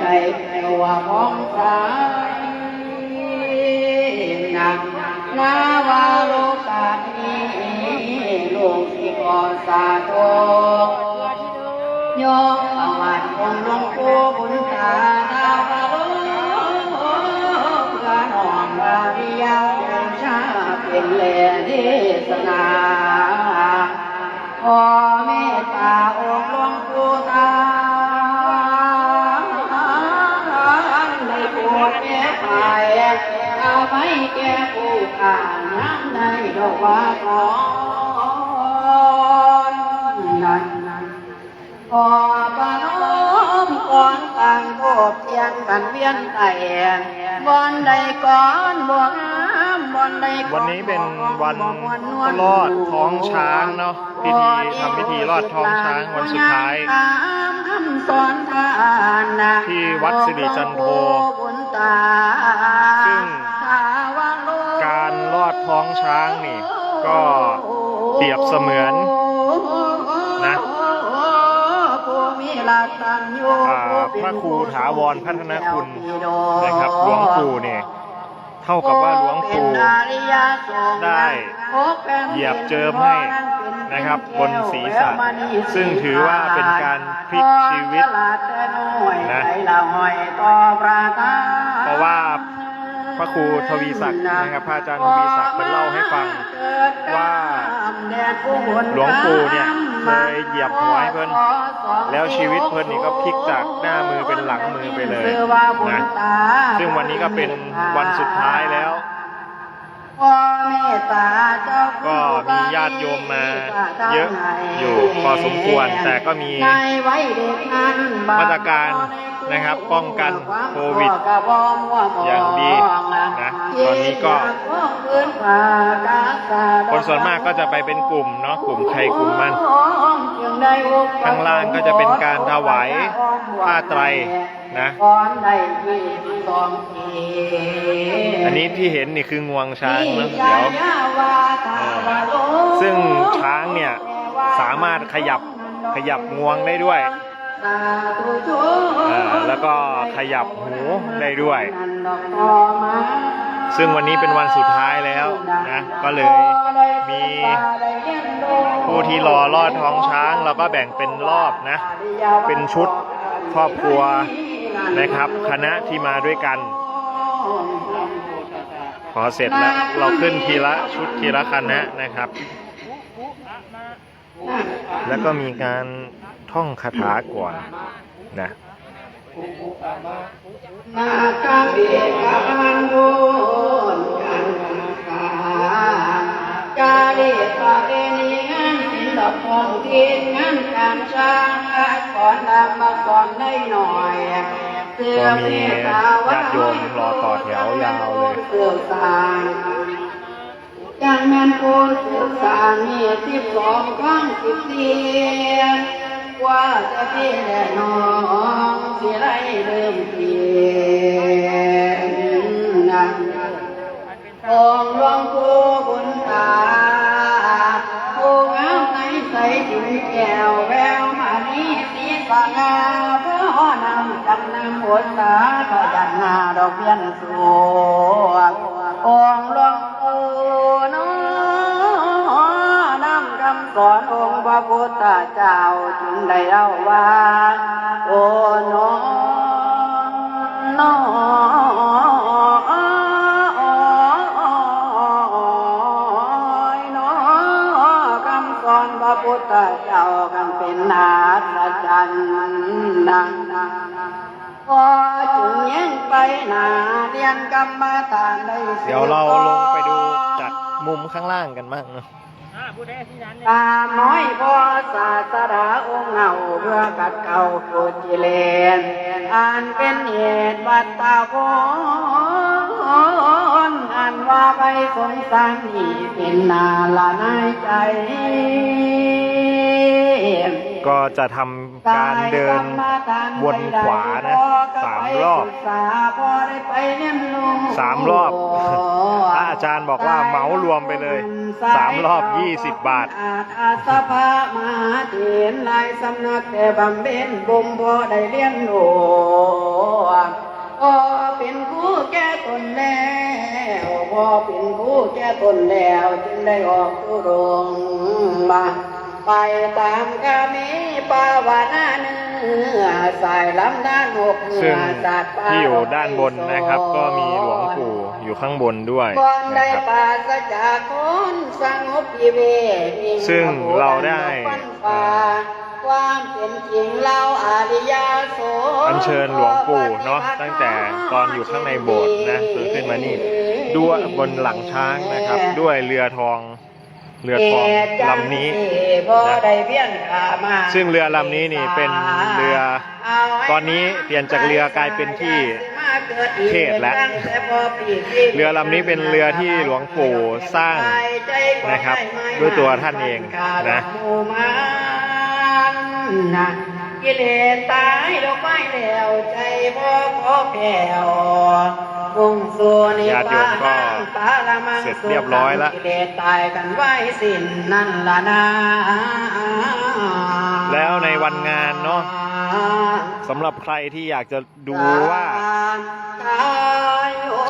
ใจแก้วว่าพ้องใสหนักนาวาโลกานี้ลูกสิขอสาธุโยมอาวัดองค์หลวงปู่บุญตาดาวาโลเพื่อน้อมบาริยาชาเป็นแหล่เทศนาขอเมตตาองค์ อาไว้แก่ผู้ขาน้ำในดอกว่าขอนนั้นขอปะน้อมก่อนต่างโบกเทียนกันเวียนไต่บอนใดก่อนบวงามบอนใดก่อวันนี้เป็นวันบ่ม่วนวลอดท้องช้างเนาะพิธีทำพิธีลอดท้องช้างวันสุดท้ายที่วัดสิริจันโท องช้างนี่ ก็เปรียบเสมือนนะพระครูถาวรพัฒนคุณนะครับหลวงปู่เนี่ยเท่ากับว่าหลวงปู่ได้เหยียบเจิมให้นะครับบนศีรษะซึ่งถือว่าเป็นการพลิกชีวิตนะเพราะว่า พระครูทวีศักดิ์นะครับพระอาจารย์ทวีศักดิ์เป็นเล่าให้ฟังว่าหลวงปู่เนี่ยเคยเหยียบหัวเพิ่นแล้วชีวิตเพิ่นนี่ก็พลิกจากหน้ามือเป็นหลังมือไปเลยนะซึ่งวันนี้ก็เป็นวันสุดท้ายแล้วก็มีญาติโยมมาเยอะอยู่พอสมควร แต่ก็มีมาตรการ นะครับ ป้องกันโควิดอย่างดีนะตอนนี้ก็คนส่วนมากก็จะไปเป็นกลุ่มเนาะกลุ่มใครกลุ่มมันข้างล่างก็จะเป็นการถวายผ้าไตรนะอันนี้ที่เห็นนี่คืองวงช้างนะเดี๋ยวซึ่งช้างเนี่ยสามารถขยับขยับงวงได้ด้วยอ่า แล้วก็ขยับหูได้ด้วย ซึ่งวันนี้เป็นวันสุดท้ายแล้วนะ ก็เลยมีผู้ที่รอลอดท้องช้าง เราก็แบ่งเป็นรอบนะ เป็นชุดครอบครัวนะครับ คณะที่มาด้วยกัน พอเสร็จแล้วเราขึ้นทีละชุดทีละคณะนะครับ แล้วก็มีการท่องคาถาก่อนนะ นาคาเบกันโนกันกากาเดปะเรนีงานศิลปของทินงานการช่างสอนทำมาสอนได้หน่อยเสื้อเมตตาว่าญาติโยมรอต่อแถวยาวเลยเสื้อสางจังแมนโกเสื้อสางมีสิบสองครั้งสิบเสี ยงว่าจะพี่และน้องสิไรเริ่มเปลี่ยนนะองหลวงปู่บุญตาผู้งามในใสถึงแก้วแววมานีสีสง่าเพื่อห้อนำจำนำหัวตาขยันหน้าดอกเบี้ยสวง อนองค์พระพุทธเจ้าจึงได้เอาว่า โอ้น้องน้อยน้อคำสอนพระพุทธเจ้ากันเป็นนาสจันนังพอจึงยังไปนาเรียนกรรมฐานได้เดี๋ยวเราลงไปดูจากมุมข้างล่างกันบ้างเนาะ ตามน้อยพอศาสดาองค์เงาเพื่อกัดเก่าปูจิเลนอ่านเป็นเหตุวัตตาพนอ่านว่าไปสงสารนี่เป็นนาละนายใจ ก็จะทำการเดินวนขวานะสามรอบสามรอบอาจารย์บอกว่าเหมารวมไปเลยสามรอบยี่สิบบาทอาสภามาเถนนายสำนักแต่บำเพ็ญบ่มบ่ได้เลี้ยงหนูก็เป็นผู้แก้ตนแล้วพอเป็นผู้แก้ตนแล้วจึงได้ออกตุรงมา ไปตามกามีปาวานาเนื้อสายลำด้านหกเหนืซึ่งอสัตว์ป่าที่อยู่ด้านบนนะครับ ก็มีหลวงปู่อยู่ข้างบนด้วยก่อนได้นะครับ ปราศจากคนสงบพิเวทนิ่ซึ่งเราได้ ฟันฟ้าความเป็นจริงเราอาริยโสอัญเชิญหลวงปู่เนาะตั้งแต่ตอนอยู่ข้างในโบสถ์นะเกิดขึ้นมานี่ด้วยบนหลังช้างนะครับ ด้วยเรือทอง เรือทองลำนี้นะซึ่งเรือลำนี้นี่เป็นเรือ ตอนนี้เปลี่ยนจากเรือกลายเป็นที่เทศแล้วเรือลำนี้เป็นเรือที่หลวงปู่สร้างนะครับ ด้วยตัวท่านเองนะนะกิเลสตายดอกไม้แล้วใจบ่พอแผ่วมุ่งสู่นิพญาติโยพามก็นปาละ มังเสร็จเรียบร้อยแล้วกิเลสตายกันไว้สิ้นนั่นละนะแล้วในวันงานเนาะสำหรับใครที่อยากจะดูว่า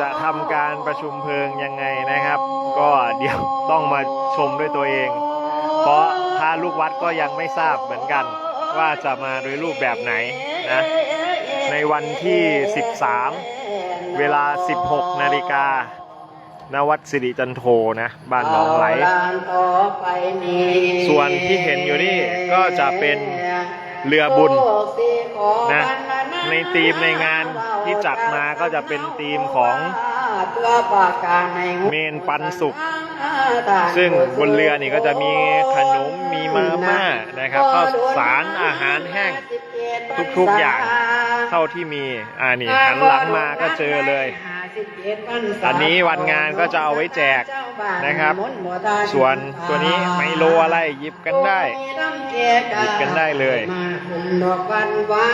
จะทำการประชุมเพลิงยังไงนะครับ ก็เดี๋ยวต้องมาชมด้วยตัวเอง เพราะพระลูกวัดก็ยังไม่ทราบเหมือนกัน ว่าจะมาโดยรูปแบบไหนนะในวันที่ 13 เวลา 16 นาฬิกา ณวัดสิริจันโทนะบ้านหนองไหล ส่วนที่เห็นอยู่นี่ก็จะเป็นเรือบุญนะในธีมในงานที่จัดมาก็จะเป็นธีมของเมนปันสุขซึ่งบนเรือนี่ก็จะมีขนมมีมาม่านะครับข้าวสารอาหารแห้งทุกๆอย่างเท่าที่มีอ่านี่หันหลังมาก็เจอเลย อันนี้วันงานก็จะเอาไว้แจกนะครับ ส่วนตัวนี้ไมโลอะไรหยิบกันได้หยิบกันได้เลยดอกวันวา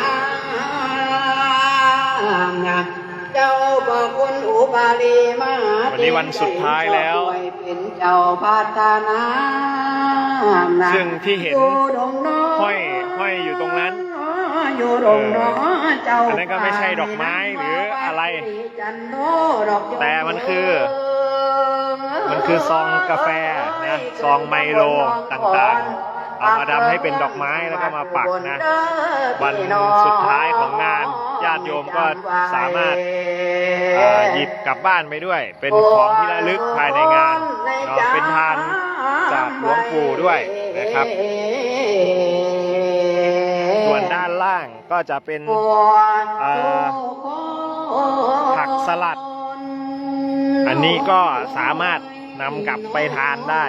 นนะเจ้าบอกคุณอุบาลีมาวันนี้วันสุดท้ายแล้วเป็นเจ้าพาตานานะซึ่งที่เห็นอยู่ดงน้ห้อยห้อยอยู่ตรงนั้น อยู่ดงน้อเจ้าอันนั้นก็ไม่ใช่ดอกไม้หรืออะไรจันโนดอกยมแต่มันคือ มันคือซองกาแฟนะซองไมโลต่างๆ เอามาทำให้เป็นดอกไม้แล้วก็มาปักนะ วันสุดท้ายของงานญาติโยมก็สามารถอ่าหยิบกลับบ้านไปด้วย เป็นของที่ระลึกภายในงานเนาะเป็นทานจากหลวงปู่ด้วยนะครับ ส่วนด้านล่างก็จะเป็นอ่าผักสลัด อันนี้ก็สามารถนำกลับไปทานได้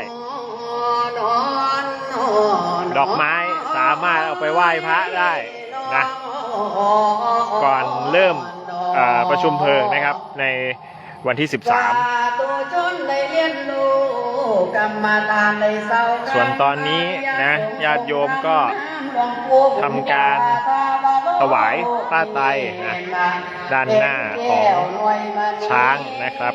ดอกไม้สามารถเอาไปไหว้พระได้นะก่อนเริ่มอ่าประชุมเพลิงนะครับในวันที่ 13 ส่วนตอนนี้นะญาติโยมก็ ทำการถวายผ้าไตนะด้านหน้าของช้างนะครับ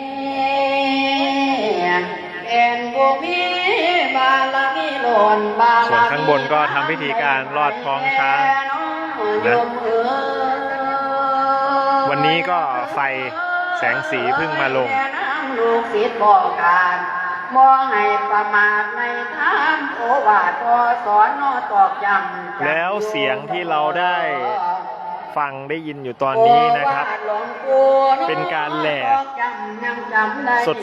ส่วนข้างบนก็ทำพิธีการลอดท้องช้างนะวันนี้ก็ไฟแสงสีเพิ่งมาลงลูกศิษย์บอกการ มองให้ประมาทในทางโอวาทพอสอนนอตอกย้ำแล้วเสียงที่เราได้ ฟังได้ยินอยู่ตอนนี้นะครับเป็นการแหล่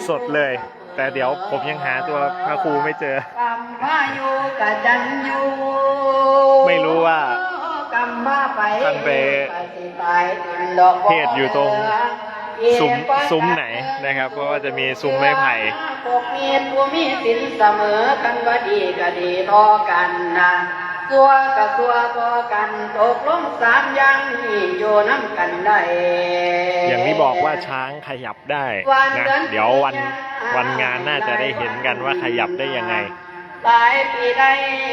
สดๆเลย แต่เดี๋ยวผมยังหาตัวพระครูไม่เจอกรรมพายุกะจันยูไม่รู้ว่ากรรมพาไปท่านไปสิไปดินดอกบัวเทศอยู่ตรง ซุ้มซุ้มไหนนะครับ เพราะว่าจะมีซุ้มไม้ไผ่พวกมีผู้มีสินเสมอกันว่าดีก็ดีทอกันนะตัวกับตัวพอกันตกลงสามอย่างนี่อยู่น้ำกันได้ อย่างที่บอกว่าช้างขยับได้นะเดี๋ยววันวันงานน่าจะได้เห็นกันว่าขยับได้ยังไง หลายปีได้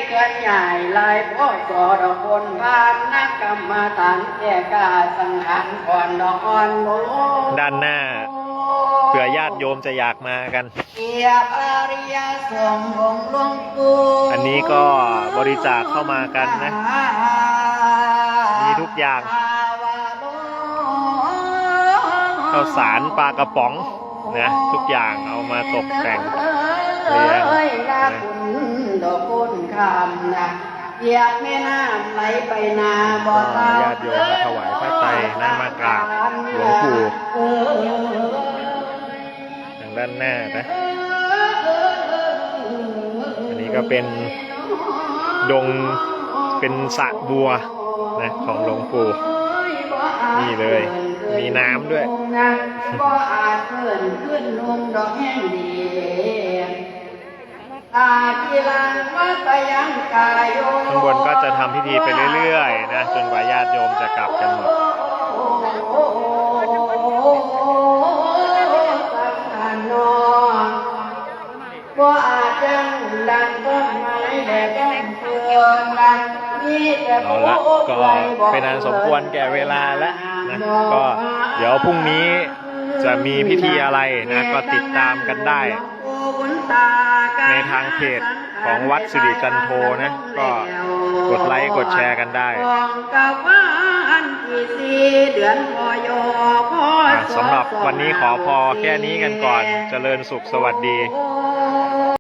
เกินใหญ่หลายพ่อสอดอกคนบ้านนักกรรมฐานแก่กาสังขารก่อนดอกอ่อนโลด้านหน้าเผื่อญาติโยมจะอยากมากันเกียบอาริยสงฆ์องค์หลวงปู่อันนี้ก็บริจาคเข้ามากันนะ มีทุกอย่างข้าวสารปลากระป๋องนะทุกอย่างเอามาตกแต่งเลี้ยงเอ้ยนาคุณดอกคุณคำนะเหยียบแม่น้ำไหลไปนาบ่อตาญาติโยมมาถวายพระไตรนะมากราบหลวงปู่ทางด้านหน้านะ อันนี้ก็เป็นดงเป็นสระบัวนะของหลวงปู่นี่เลย มีน้ำด้วยก็อาจเกินขึ้นนุ่มดอกแห้งดี ข้างบนก็จะทำพิธีไปเรื่อยๆนะจนกว่าญาติโยมจะกลับกันหมดว่าอาจจะดังต้นไม้แต่ต้องเพื่อนดังมีแต่เอาละก็เป็นอันสมควรแก่เวลาแล้วนะก็เดี๋ยวพรุ่งนี้จะมีพิธีอะไรนะก็ติดตามกันได้ ในทางเพจของวัดสิริจันโทนะ ก็กดไลค์กดแชร์กันได้สำหรับวันนี้ขอพอแค่นี้กันก่อน เจริญสุขสวัสดี